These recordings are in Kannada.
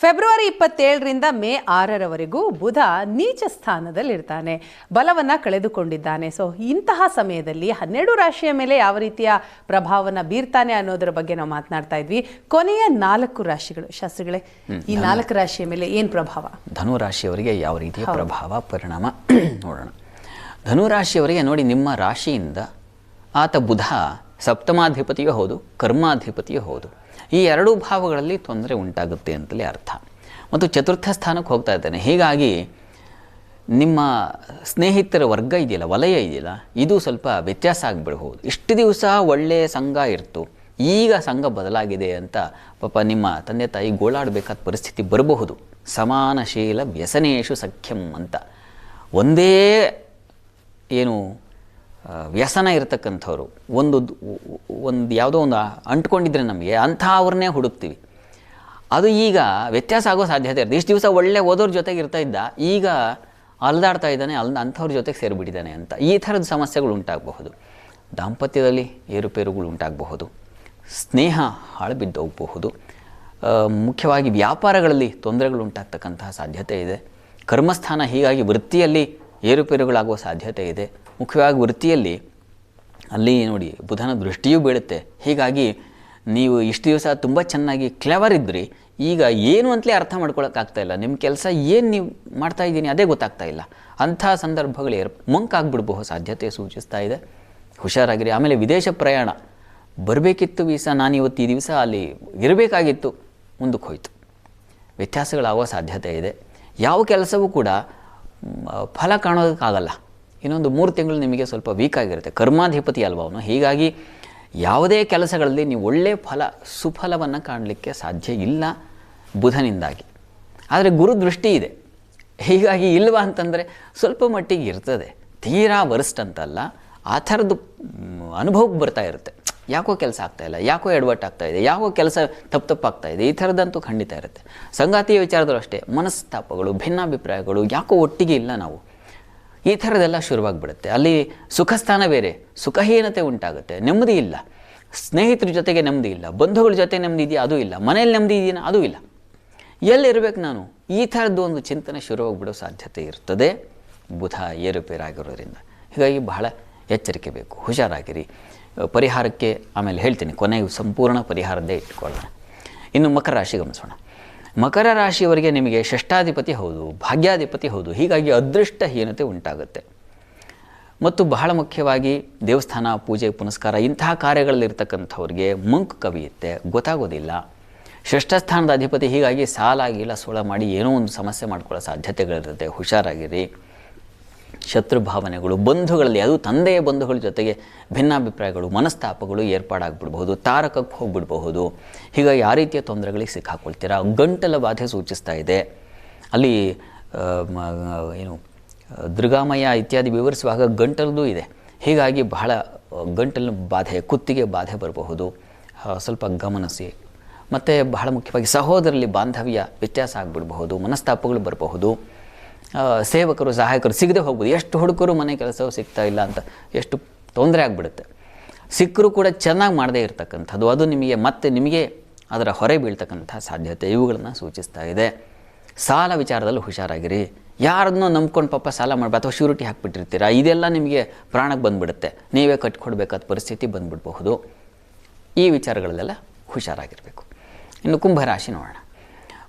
ಫೆಬ್ರವರಿ ಇಪ್ಪತ್ತೇಳರಿಂದ ಮೇ ಆರರವರೆಗೂ ಬುಧ ನೀಚ ಸ್ಥಾನದಲ್ಲಿರ್ತಾನೆ. ಬಲವನ್ನ ಕಳೆದುಕೊಂಡಿದ್ದಾನೆ. ಸೊ ಇಂತಹ ಸಮಯದಲ್ಲಿ ಹನ್ನೆರಡು ರಾಶಿಯ ಮೇಲೆ ಯಾವ ರೀತಿಯ ಪ್ರಭಾವನ ಬೀರ್ತಾನೆ ಅನ್ನೋದರ ಬಗ್ಗೆ ನಾವು ಮಾತನಾಡ್ತಾ ಇದ್ವಿ. ಕೊನೆಯ ನಾಲ್ಕು ರಾಶಿಗಳು ಶಾಸ್ತ್ರಿಗಳೇ ಈ ನಾಲ್ಕು ರಾಶಿಯ ಮೇಲೆ ಏನು ಪ್ರಭಾವ? ಧನುರಾಶಿಯವರಿಗೆ ಯಾವ ರೀತಿಯ ಪ್ರಭಾವ ಪರಿಣಾಮ? ನೋಡೋಣ. ಧನುರಾಶಿಯವರಿಗೆ ನೋಡಿ ನಿಮ್ಮ ರಾಶಿಯಿಂದ ಆತ ಬುಧ ಸಪ್ತಮಾಧಿಪತಿಯೂ ಹೌದು ಕರ್ಮಾಧಿಪತಿಯೂ ಹೌದು. ಈ ಎರಡೂ ಭಾವಗಳಲ್ಲಿ ತೊಂದರೆ ಉಂಟಾಗುತ್ತೆ ಅಂತಲೇ ಅರ್ಥ. ಮತ್ತು ಚತುರ್ಥ ಸ್ಥಾನಕ್ಕೆ ಹೋಗ್ತಾ ಇದ್ದಾನೆ. ಹೀಗಾಗಿ ನಿಮ್ಮ ಸ್ನೇಹಿತರ ವರ್ಗ ಇದೆಯಲ್ಲ, ವಲಯ ಇದೆಯಲ್ಲ, ಇದು ಸ್ವಲ್ಪ ವ್ಯತ್ಯಾಸ ಆಗಿಬಿಡಬಹುದು ಇಷ್ಟು ದಿವಸ ಒಳ್ಳೆಯ ಸಂಘ ಇರ್ತು. ಈಗ ಸಂಘ ಬದಲಾಗಿದೆ ಅಂತ ಪಾಪ ನಿಮ್ಮ ತಂದೆ ತಾಯಿ ಗೋಳಾಡಬೇಕಾದ ಪರಿಸ್ಥಿತಿ ಬರಬಹುದು. ಸಮಾನಶೀಲ ವ್ಯಸನೇಶು ಸಖ್ಯಂ ಅಂತ. ಒಂದೇ ಏನು ವ್ಯಸನ ಇರತಕ್ಕಂಥವ್ರು. ಒಂದು ಒಂದು ಯಾವುದೋ ಒಂದು ಅಂಟ್ಕೊಂಡಿದ್ರೆ ನಮಗೆ ಅಂಥ ಅವ್ರನ್ನೇ ಹುಡುಕ್ತೀವಿ. ಅದು ಈಗ ವ್ಯತ್ಯಾಸ ಆಗೋ ಸಾಧ್ಯತೆ ಇರುತ್ತೆ. ಇಷ್ಟು ದಿವಸ ಒಳ್ಳೆ ಓದೋರ ಜೊತೆಗೆ ಇರ್ತಾ ಇದ್ದ, ಈಗ ಅಲ್ದಾಡ್ತಾ ಇದ್ದಾನೆ ಅಲ್ ಅಂಥವ್ರ ಜೊತೆಗೆ ಸೇರಿಬಿಟ್ಟಿದ್ದಾನೆ ಅಂತ ಈ ಥರದ ಸಮಸ್ಯೆಗಳು ಉಂಟಾಗಬಹುದು. ದಾಂಪತ್ಯದಲ್ಲಿ ಏರುಪೇರುಗಳು ಉಂಟಾಗಬಹುದು. ಸ್ನೇಹ ಹಾಳುಬಿದ್ದೋಗಬಹುದು. ಮುಖ್ಯವಾಗಿ ವ್ಯಾಪಾರಗಳಲ್ಲಿ ತೊಂದರೆಗಳು ಉಂಟಾಗ್ತಕ್ಕಂತಹ ಸಾಧ್ಯತೆ ಇದೆ. ಕರ್ಮಸ್ಥಾನ ಹೀಗಾಗಿ ವೃತ್ತಿಯಲ್ಲಿ ಏರುಪೇರುಗಳಾಗುವ ಸಾಧ್ಯತೆ ಇದೆ. ಮುಖ್ಯವಾಗಿ ವೃತ್ತಿಯಲ್ಲಿ ಅಲ್ಲಿ ನೋಡಿ ಬುಧನ ದೃಷ್ಟಿಯೂ ಬೀಳುತ್ತೆ. ಹೀಗಾಗಿ ನೀವು ಇಷ್ಟು ದಿವಸ ತುಂಬ ಚೆನ್ನಾಗಿ ಕ್ಲೆವರ್ ಇದ್ರಿ. ಈಗ ಏನು ಅಂತಲೇ ಅರ್ಥ ಮಾಡ್ಕೊಳಕ್ಕಾಗ್ತಾ ಇಲ್ಲ. ನಿಮ್ಮ ಕೆಲಸ ಏನು ನೀವು ಮಾಡ್ತಾ ಇದ್ದೀನಿ ಅದೇ ಗೊತ್ತಾಗ್ತಾ ಇಲ್ಲ. ಅಂಥ ಸಂದರ್ಭಗಳು ಏರ್ ಮಂಕಾಗ್ಬಿಡ್ಬಹುದು ಸಾಧ್ಯತೆ ಸೂಚಿಸ್ತಾ ಇದೆ. ಹುಷಾರಾಗಿರಿ. ಆಮೇಲೆ ವಿದೇಶ ಪ್ರಯಾಣ. ಬರಬೇಕಿತ್ತು ವೀಸಾ, ನಾನು ಇವತ್ತು ಈ ದಿವಸ ಅಲ್ಲಿ ಇರಬೇಕಾಗಿತ್ತು. ಮುಂದಕ್ಕೆ ಹೋಯಿತು. ವ್ಯತ್ಯಾಸಗಳಾಗುವ ಸಾಧ್ಯತೆ ಇದೆ. ಯಾವ ಕೆಲಸವೂ ಕೂಡ ಫಲ ಕಾಣೋದಕ್ಕಾಗಲ್ಲ. ಇನ್ನೊಂದು ಮೂರು ತಿಂಗಳು ನಿಮಗೆ ಸ್ವಲ್ಪ ವೀಕ್ ಆಗಿರುತ್ತೆ. ಕರ್ಮಾಧಿಪತಿ ಅಲ್ವ ಅವನು? ಹೀಗಾಗಿ ಯಾವುದೇ ಕೆಲಸಗಳಲ್ಲಿ ನೀವು ಒಳ್ಳೆಯ ಫಲ, ಸುಫಲವನ್ನು ಕಾಣಲಿಕ್ಕೆ ಸಾಧ್ಯ ಇಲ್ಲ ಬುಧನಿಂದಾಗಿ. ಆದರೆ ಗುರು ದೃಷ್ಟಿ ಇದೆ. ಹೀಗಾಗಿ ಇಲ್ವಾ ಅಂತಂದರೆ ಸ್ವಲ್ಪ ಮಟ್ಟಿಗೆ ಇರ್ತದೆ. ತೀರಾ ವರ್ಸ್ಟ್ ಅಂತಲ್ಲ. ಆ ಥರದ್ದು ಅನುಭವಕ್ಕೆ ಬರ್ತಾ ಇರುತ್ತೆ. ಯಾಕೋ ಕೆಲಸ ಆಗ್ತಾ ಇಲ್ಲ, ಯಾಕೋ ಎಡವಟ್ಟಾಗ್ತಾ ಇದೆ, ಯಾಕೋ ಕೆಲಸ ತಪ್ಪು ತಪ್ಪಾಗ್ತಾ ಇದೆ, ಈ ಥರದ್ದಂತೂ ಖಂಡಿತ ಇರುತ್ತೆ. ಸಂಗಾತಿಯ ವಿಚಾರದಲ್ಲೂ ಅಷ್ಟೇ, ಮನಸ್ತಾಪಗಳು, ಭಿನ್ನಾಭಿಪ್ರಾಯಗಳು ಯಾಕೋ ಒಟ್ಟಿಗೆ ಇಲ್ಲ ನಾವು. ಈ ಥರದ್ದೆಲ್ಲ ಶುರುವಾಗಿಬಿಡುತ್ತೆ. ಅಲ್ಲಿ ಸುಖಸ್ಥಾನ ಬೇರೆ, ಸುಖಹೀನತೆ ಉಂಟಾಗುತ್ತೆ, ನೆಮ್ಮದಿ ಇಲ್ಲ. ಸ್ನೇಹಿತರ ಜೊತೆಗೆ ನೆಮ್ಮದಿ ಇಲ್ಲ, ಬಂಧುಗಳ ಜೊತೆ ನೆಮ್ಮದಿ ಇದೆಯಾ, ಅದು ಇಲ್ಲ. ಮನೇಲಿ ನೆಮ್ಮದಿ ಇದೆಯಾ, ಅದು ಇಲ್ಲ. ಎಲ್ಲಿರ್ಬೇಕು ನಾನು? ಈ ಥರದ್ದು ಒಂದು ಚಿಂತನೆ ಶುರುವಾಗಿಬಿಡೋ ಸಾಧ್ಯತೆ ಇರ್ತದೆ. ಬುಧ ಏರುಪೇರಾಗಿರೋದ್ರಿಂದ. ಹೀಗಾಗಿ ಬಹಳ ಎಚ್ಚರಿಕೆ ಬೇಕು. ಹುಷಾರಾಗಿರಿ. ಪರಿಹಾರಕ್ಕೆ ಆಮೇಲೆ ಹೇಳ್ತೀನಿ, ಕೊನೆಗೆ ಸಂಪೂರ್ಣ ಪರಿಹಾರದ್ದೇ ಇಟ್ಕೊಳ್ಳೋಣ. ಇನ್ನು ಮಕರ ರಾಶಿ ಗಮನಿಸೋಣ. ಮಕರ ರಾಶಿಯವರಿಗೆ ನಿಮಗೆ ಷಷ್ಠಾಧಿಪತಿ ಹೌದು, ಭಾಗ್ಯಾಧಿಪತಿ ಹೌದು, ಹೀಗಾಗಿ ಅದೃಷ್ಟಹೀನತೆ ಉಂಟಾಗುತ್ತೆ. ಮತ್ತು ಬಹಳ ಮುಖ್ಯವಾಗಿ ದೇವಸ್ಥಾನ, ಪೂಜೆ, ಪುನಸ್ಕಾರ, ಇಂತಹ ಕಾರ್ಯಗಳಲ್ಲಿರ್ತಕ್ಕಂಥವ್ರಿಗೆ ಮಂಕು ಕವಿಯುತ್ತೆ, ಗೊತ್ತಾಗೋದಿಲ್ಲ. ಷಷ್ಠಸ್ಥಾನದ ಅಧಿಪತಿ ಹೀಗಾಗಿ ಸಾಲಾಗಿಲ್ಲ, ಸುಳ ಮಾಡಿ ಏನೋ ಒಂದು ಸಮಸ್ಯೆ ಮಾಡ್ಕೊಳ್ಳೋ ಸಾಧ್ಯತೆಗಳಿರುತ್ತೆ, ಹುಷಾರಾಗಿರಿ. ಶತ್ರು ಭಾವನೆಗಳು, ಬಂಧುಗಳಲ್ಲಿ ಅದು ತಂದೆಯ ಬಂಧುಗಳ ಜೊತೆಗೆ ಭಿನ್ನಾಭಿಪ್ರಾಯಗಳು, ಮನಸ್ತಾಪಗಳು ಏರ್ಪಾಡಾಗ್ಬಿಡ್ಬಹುದು, ತಾರಕಕ್ಕೆ ಹೋಗ್ಬಿಡ್ಬಹುದು. ಹೀಗಾಗಿ ಯಾವ ರೀತಿಯ ತೊಂದರೆಗಳಿಗೆ ಸಿಕ್ಕಾಕೊಳ್ತೀರಾ? ಗಂಟಲ ಬಾಧೆ ಸೂಚಿಸ್ತಾ ಇದೆ. ಅಲ್ಲಿ ಏನು ದುರ್ಗಾಮಯ ಇತ್ಯಾದಿ ವಿವರಿಸುವಾಗ ಗಂಟಲದು ಇದೆ. ಹೀಗಾಗಿ ಬಹಳ ಗಂಟಲಿನ ಬಾಧೆ, ಕುತ್ತಿಗೆ ಬಾಧೆ ಬರಬಹುದು. ಸ್ವಲ್ಪ ಗಮನಿಸಿ. ಮತ್ತು ಬಹಳ ಮುಖ್ಯವಾಗಿ ಸಹೋದರಲ್ಲಿ ಬಾಂಧವ್ಯ ವ್ಯತ್ಯಾಸ ಆಗಿಬಿಡಬಹುದು, ಮನಸ್ತಾಪಗಳು ಬರಬಹುದು. ಸೇವಕರು, ಸಹಾಯಕರು ಸಿಗದೆ ಹೋಗ್ಬೋದು. ಎಷ್ಟು ಹುಡುಕರು ಮನೆ ಕೆಲಸವು ಸಿಗ್ತಾ ಇಲ್ಲ ಅಂತ ಎಷ್ಟು ತೊಂದರೆ ಆಗಿಬಿಡುತ್ತೆ. ಸಿಕ್ಕರೂ ಕೂಡ ಚೆನ್ನಾಗಿ ಮಾಡದೇ ಇರತಕ್ಕಂಥದ್ದು. ಅದು ನಿಮಗೆ ಮತ್ತೆ ನಿಮಗೆ ಅದರ ಹೊರೆ ಬೀಳ್ತಕ್ಕಂಥ ಸಾಧ್ಯತೆ. ಇವುಗಳನ್ನು ಸೂಚಿಸ್ತಾ ಇದೆ. ಸಾಲ ವಿಚಾರದಲ್ಲಿ ಹುಷಾರಾಗಿರಿ. ಯಾರನ್ನೋ ನಂಬ್ಕೊಂಡು ಪಾಪ ಸಾಲ ಮಾಡಬೇಕು ಅಥವಾ ಶ್ಯೂರಿಟಿ ಹಾಕಿಬಿಟ್ಟಿರ್ತೀರಾ? ಇದೆಲ್ಲ ನಿಮಗೆ ಪ್ರಾಣಕ್ಕೆ ಬಂದುಬಿಡುತ್ತೆ. ನೀವೇ ಕಟ್ಕೊಡ್ಬೇಕಾದ ಪರಿಸ್ಥಿತಿ ಬಂದುಬಿಡಬಹುದು. ಈ ವಿಚಾರಗಳಲ್ಲೆಲ್ಲ ಹುಷಾರಾಗಿರಬೇಕು. ಇನ್ನು ಕುಂಭರಾಶಿ ನೋಡೋಣ.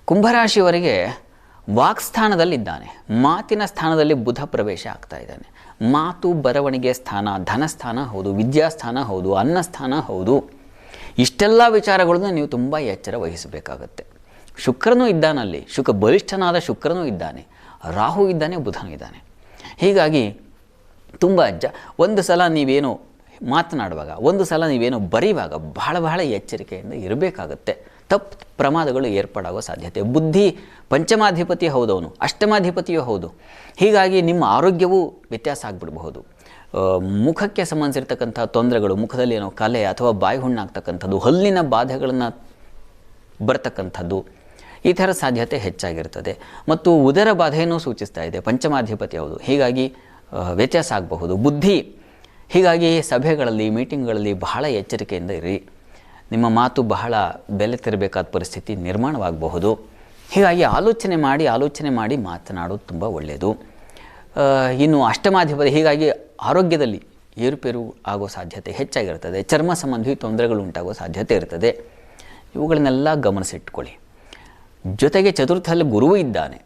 ಕುಂಭರಾಶಿಯವರಿಗೆ ವಾಕ್ಸ್ಥಾನದಲ್ಲಿದ್ದಾನೆ. ಮಾತಿನ ಸ್ಥಾನದಲ್ಲಿ ಬುಧ ಪ್ರವೇಶ ಆಗ್ತಾ ಇದ್ದಾನೆ. ಮಾತು ಬರವಣಿಗೆ ಸ್ಥಾನ ಧನಸ್ಥಾನ ಹೌದು ವಿದ್ಯಾಸ್ಥಾನ ಹೌದು ಅನ್ನಸ್ಥಾನ ಹೌದು. ಇಷ್ಟೆಲ್ಲ ವಿಚಾರಗಳನ್ನು ನೀವು ತುಂಬ ಎಚ್ಚರ ವಹಿಸಬೇಕಾಗತ್ತೆ. ಶುಕ್ರನೂ ಇದ್ದಾನಲ್ಲಿ ಶುಕ್ರ ಬಲಿಷ್ಠನಾದ ಶುಕ್ರನೂ ಇದ್ದಾನೆ, ರಾಹು ಇದ್ದಾನೆ, ಬುಧನೂ ಇದ್ದಾನೆ. ಹೀಗಾಗಿ ತುಂಬ ಜ, ಒಂದು ಸಲ ನೀವೇನು ಮಾತನಾಡುವಾಗ, ಒಂದು ಸಲ ನೀವೇನು ಬರೆಯುವಾಗ ಬಹಳ ಬಹಳ ಎಚ್ಚರಿಕೆಯಿಂದ ಇರಬೇಕಾಗತ್ತೆ. ತಪ್ಪು ಪ್ರಮಾದಗಳು ಏರ್ಪಾಡಾಗೋ ಸಾಧ್ಯತೆ. ಬುದ್ಧಿ ಪಂಚಮಾಧಿಪತಿ ಹೌದವನು, ಅಷ್ಟಮಾಧಿಪತಿಯೂ ಹೌದು. ಹೀಗಾಗಿ ನಿಮ್ಮ ಆರೋಗ್ಯವೂ ವ್ಯತ್ಯಾಸ ಆಗಿಬಿಡಬಹುದು. ಮುಖಕ್ಕೆ ಸಂಬಂಧಿಸಿರ್ತಕ್ಕಂಥ ತೊಂದರೆಗಳು, ಮುಖದಲ್ಲಿ ಏನೋ ಕಲೆ ಅಥವಾ ಬಾಯಿ ಹುಣ್ಣಾಗ್ತಕ್ಕಂಥದ್ದು, ಹಲ್ಲಿನ ಬಾಧೆಗಳನ್ನು ಬರ್ತಕ್ಕಂಥದ್ದು, ಈ ಥರ ಸಾಧ್ಯತೆ ಹೆಚ್ಚಾಗಿರ್ತದೆ. ಮತ್ತು ಉದರ ಬಾಧೆಯನ್ನು ಸೂಚಿಸ್ತಾ ಇದೆ, ಪಂಚಮಾಧಿಪತಿ ಹೌದು. ಹೀಗಾಗಿ ವ್ಯತ್ಯಾಸ ಆಗಬಹುದು. ಬುದ್ಧಿ, ಹೀಗಾಗಿ ಸಭೆಗಳಲ್ಲಿ, ಮೀಟಿಂಗ್ಗಳಲ್ಲಿ ಬಹಳ ಎಚ್ಚರಿಕೆಯಿಂದ ಇರಿ. ನಿಮ್ಮ ಮಾತು ಬಹಳ ಬೆಲೆ ತೆರಬೇಕಾದ ಪರಿಸ್ಥಿತಿ ನಿರ್ಮಾಣವಾಗಬಹುದು. ಹೀಗಾಗಿ ಆಲೋಚನೆ ಮಾಡಿ ಆಲೋಚನೆ ಮಾಡಿ ಮಾತನಾಡೋದು ತುಂಬ ಒಳ್ಳೆಯದು. ಇನ್ನು ಅಷ್ಟಮಾಧಿಪತಿ ಹೀಗಾಗಿ ಆರೋಗ್ಯದಲ್ಲಿ ಏರುಪೇರು ಆಗೋ ಸಾಧ್ಯತೆ ಹೆಚ್ಚಾಗಿರ್ತದೆ ಚರ್ಮ ಸಂಬಂಧಿ ತೊಂದರೆಗಳು ಉಂಟಾಗೋ ಸಾಧ್ಯತೆ ಇರ್ತದೆ ಇವುಗಳನ್ನೆಲ್ಲ ಗಮನಿಸಿಟ್ಕೊಳ್ಳಿ ಜೊತೆಗೆ ಚತುರ್ಥದಲ್ಲಿ ಗುರುವು ಇದ್ದಾನೆ.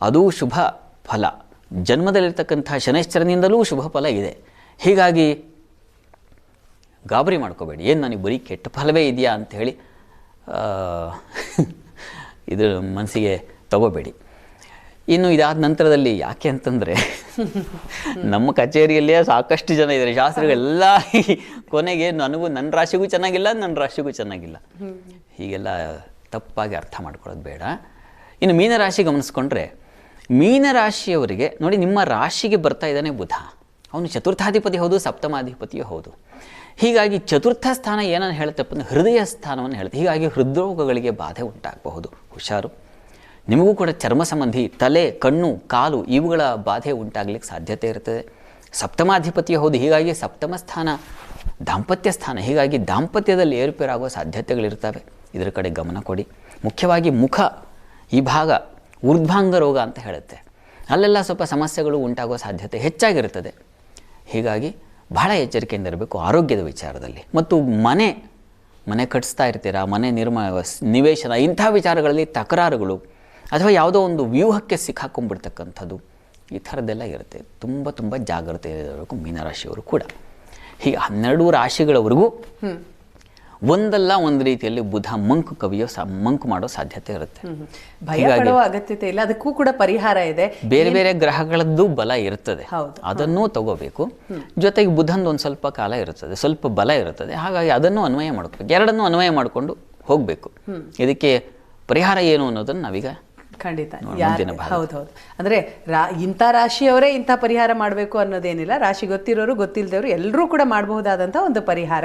ಅದು ಶುಭ ಫಲ. ಜನ್ಮದಲ್ಲಿರ್ತಕ್ಕಂಥ ಶನೈಶ್ಚರನಿಂದಲೂ ಶುಭ ಫಲ ಇದೆ. ಹೀಗಾಗಿ ಗಾಬರಿ ಮಾಡ್ಕೋಬೇಡಿ. ಏನು ನನಗೆ ಬರೀ ಕೆಟ್ಟ ಫಲವೇ ಇದೆಯಾ ಅಂತ ಹೇಳಿ ಇದು ಮನಸ್ಸಿಗೆ ತಗೋಬೇಡಿ. ಇನ್ನು ಇದಾದ ನಂತರದಲ್ಲಿ ಯಾಕೆ ಅಂತಂದರೆ, ನಮ್ಮ ಕಚೇರಿಯಲ್ಲೇ ಸಾಕಷ್ಟು ಜನ ಇದ್ದಾರೆ ಶಾಸ್ತ್ರಿಗಳೆಲ್ಲ ಕೊನೆಗೆ ನನಗೂ ನನ್ನ ರಾಶಿಗೂ ಚೆನ್ನಾಗಿಲ್ಲ ನನ್ನ ರಾಶಿಗೂ ಚೆನ್ನಾಗಿಲ್ಲ. ಹೀಗೆಲ್ಲ ತಪ್ಪಾಗಿ ಅರ್ಥ ಮಾಡ್ಕೊಳ್ಳೋದು ಬೇಡ. ಇನ್ನು ಮೀನರಾಶಿ ಗಮನಿಸ್ಕೊಂಡ್ರೆ, ಮೀನರಾಶಿಯವರಿಗೆ, ನೋಡಿ ನಿಮ್ಮ ರಾಶಿಗೆ ಬರ್ತಾ ಇದ್ದಾನೆ ಬುಧ. ಅವನು ಚತುರ್ಥಾಧಿಪತಿ ಹೌದು, ಸಪ್ತಮಾಧಿಪತಿಯೂ ಹೌದು. ಹೀಗಾಗಿ ಚತುರ್ಥ ಸ್ಥಾನ ಏನನ್ನು ಹೇಳುತ್ತಪ್ಪ ಅಂದರೆ ಹೃದಯ ಸ್ಥಾನವನ್ನು ಹೇಳುತ್ತೆ. ಹೀಗಾಗಿ ಹೃದ್ರೋಗಗಳಿಗೆ ಬಾಧೆ ಉಂಟಾಗಬಹುದು. ಹುಷಾರು. ನಿಮಗೂ ಕೂಡ ಚರ್ಮ ಸಂಬಂಧಿ ತಲೆ, ಕಣ್ಣು, ಕಾಲು ಇವುಗಳ ಬಾಧೆ ಉಂಟಾಗಲಿಕ್ಕೆ ಸಾಧ್ಯತೆ ಇರ್ತದೆ ಸಪ್ತಮಾಧಿಪತಿ ಹೌದು. ಹೀಗಾಗಿ ಸಪ್ತಮ ಸ್ಥಾನ ದಾಂಪತ್ಯ ಸ್ಥಾನ. ಹೀಗಾಗಿ ದಾಂಪತ್ಯದಲ್ಲಿ ಏರುಪೇರಾಗುವ ಸಾಧ್ಯತೆಗಳಿರ್ತವೆ ಇದರ ಕಡೆ ಗಮನ ಕೊಡಿ. ಮುಖ್ಯವಾಗಿ ಮುಖ ಈ ಭಾಗ ಊರ್ಧ್ವಾಂಗ ರೋಗ ಅಂತ ಹೇಳುತ್ತೆ. ಅಲ್ಲೆಲ್ಲ ಸ್ವಲ್ಪ ಸಮಸ್ಯೆಗಳು ಉಂಟಾಗುವ ಸಾಧ್ಯತೆ ಹೆಚ್ಚಾಗಿರುತ್ತದೆ. ಹೀಗಾಗಿ ಬಹಳ ಎಚ್ಚರಿಕೆಯಿಂದ ಇರಬೇಕು ಆರೋಗ್ಯದ ವಿಚಾರದಲ್ಲಿ. ಮತ್ತು ಮನೆ ಮನೆ ಕಟ್ಟಿಸ್ತಾ ಇರ್ತೀರಾ, ಮನೆ ನಿರ್ಮ, ನಿವೇಶನ, ಇಂಥ ವಿಚಾರಗಳಲ್ಲಿ ತಕರಾರುಗಳು ಅಥವಾ ಯಾವುದೋ ಒಂದು ವ್ಯೂಹಕ್ಕೆ ಸಿಕ್ಕಾಕೊಂಡ್ಬಿಡ್ತಕ್ಕಂಥದ್ದು, ಈ ಥರದ್ದೆಲ್ಲ ಇರುತ್ತೆ. ತುಂಬ ತುಂಬ ಜಾಗ್ರತೆ ಇರಬೇಕು ಮೀನರಾಶಿಯವರು ಕೂಡ. ಹೀಗೆ ಹನ್ನೆರಡು ರಾಶಿಗಳವರೆಗೂ ಒಂದಲ್ಲ ಒಂದು ರೀತಿಯಲ್ಲಿ ಬುಧ ಮಂಕು ಕವಿಯೋ ಮಂಕು ಮಾಡೋ ಸಾಧ್ಯತೆ ಇರುತ್ತೆ. ಅಗತ್ಯತೆ ಇಲ್ಲ ಅದಕ್ಕೂ ಕೂಡ ಪರಿಹಾರ ಇದೆ. ಬೇರೆ ಬೇರೆ ಗ್ರಹಗಳದ್ದು ಬಲ ಇರುತ್ತದೆ ಅದನ್ನು ತಗೋಬೇಕು. ಜೊತೆಗೆ ಬುಧಂದು ಒಂದು ಸ್ವಲ್ಪ ಕಾಲ ಇರುತ್ತದೆ ಸ್ವಲ್ಪ ಬಲ ಇರುತ್ತದೆ ಹಾಗಾಗಿ ಅದನ್ನು ಅನ್ವಯ ಮಾಡ್ಕೋಬೇಕು. ಎರಡನ್ನೂ ಅನ್ವಯ ಮಾಡಿಕೊಂಡು ಹೋಗಬೇಕು. ಇದಕ್ಕೆ ಪರಿಹಾರ ಏನು ಅನ್ನೋದನ್ನು ನಾವೀಗ ಖಂಡಿತ. ಹೌದು ಹೌದು ಅಂದ್ರೆ ರಾ ಇಂಥ ರಾಶಿಯವರೇ ಇಂಥ ಪರಿಹಾರ ಮಾಡಬೇಕು ಅನ್ನೋದೇನಿಲ್ಲ. ರಾಶಿ ಗೊತ್ತಿರೋರು ಗೊತ್ತಿಲ್ಲದವರು ಎಲ್ಲರೂ ಕೂಡ ಮಾಡಬಹುದಾದಂಥ ಒಂದು ಪರಿಹಾರ.